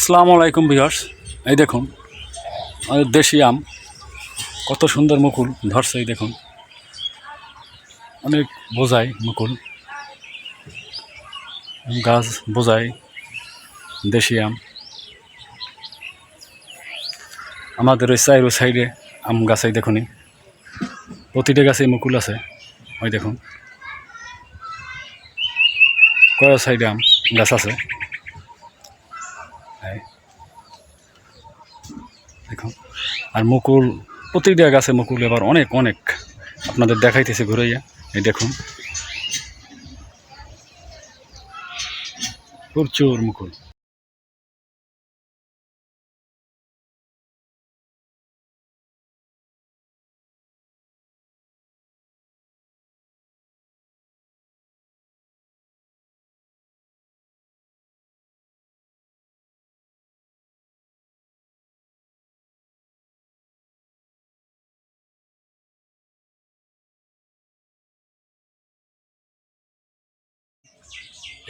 আসসালামু আলাইকুম বিহার্স এই দেখুন, আমাদের দেশি আম। কত সুন্দর মুকুল ধরছে এই দেখুন। অনেক বোঝাই মুকুল। গাছ বোঝাই দেশি আম। আমাদের ওই সাইড সাইডে আম গাছ এই দেখুনি প্রতিটা গাছে মুকুল আছে, ওই দেখুন। কয় সাইডে আম গাছ আছে? দেখুন। আর মুকুল প্রত্যেকটা গাছে মুকুল এবার অনেক অনেক আপনাদের দেখাইতেছে ঘুরাইয়া। এই দেখুন। প্রচুর মুকুল।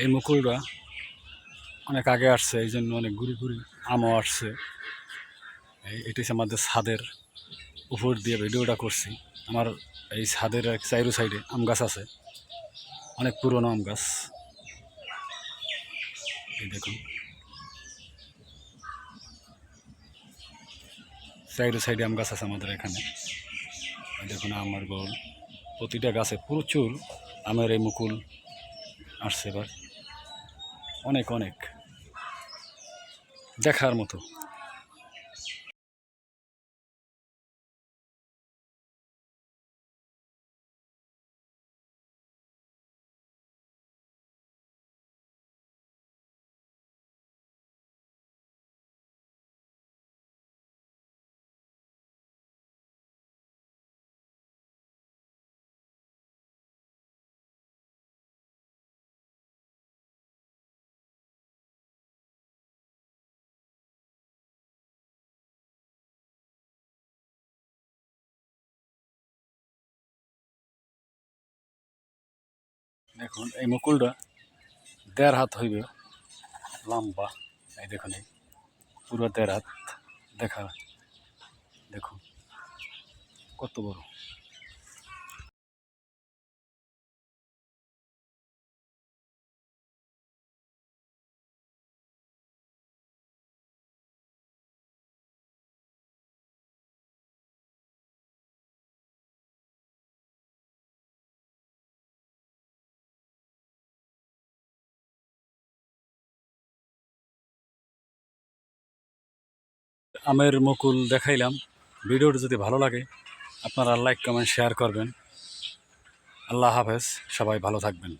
এই মুকুলটা অনেক আগে আসছে, এই জন্য অনেক ঘুরি ঘুরি আমও আসছে। এটি হচ্ছে আমাদের ছাদের উপর দিয়ে ভিডিওটা করছি। আমার এই ছাদের এক চাইরু সাইডে আম গাছ আছে, অনেক পুরনো আম গাছ। এই দেখুন। চাইরু সাইডে আম গাছ আছে আমাদের এখানে। দেখুন আমার গোল। প্রতিটা গাছে প্রচুর আমের এই মুকুল আসছে এবার। অনেক অনেক। দেখার মতো। দেখুন এই মুকুলটা দেড় হাত হইবে, লম্বা। এই দেখুন, এই পুরো দেড় হাত দেখা, দেখুন, কত বড়। আমের মুকুল দেখাইলাম। ভিডিওটি যদি ভালো লাগে, আপনারা লাইক, কমেন্ট, শেয়ার করবেন। আল্লাহ হাফেজ, সবাই ভালো থাকবেন।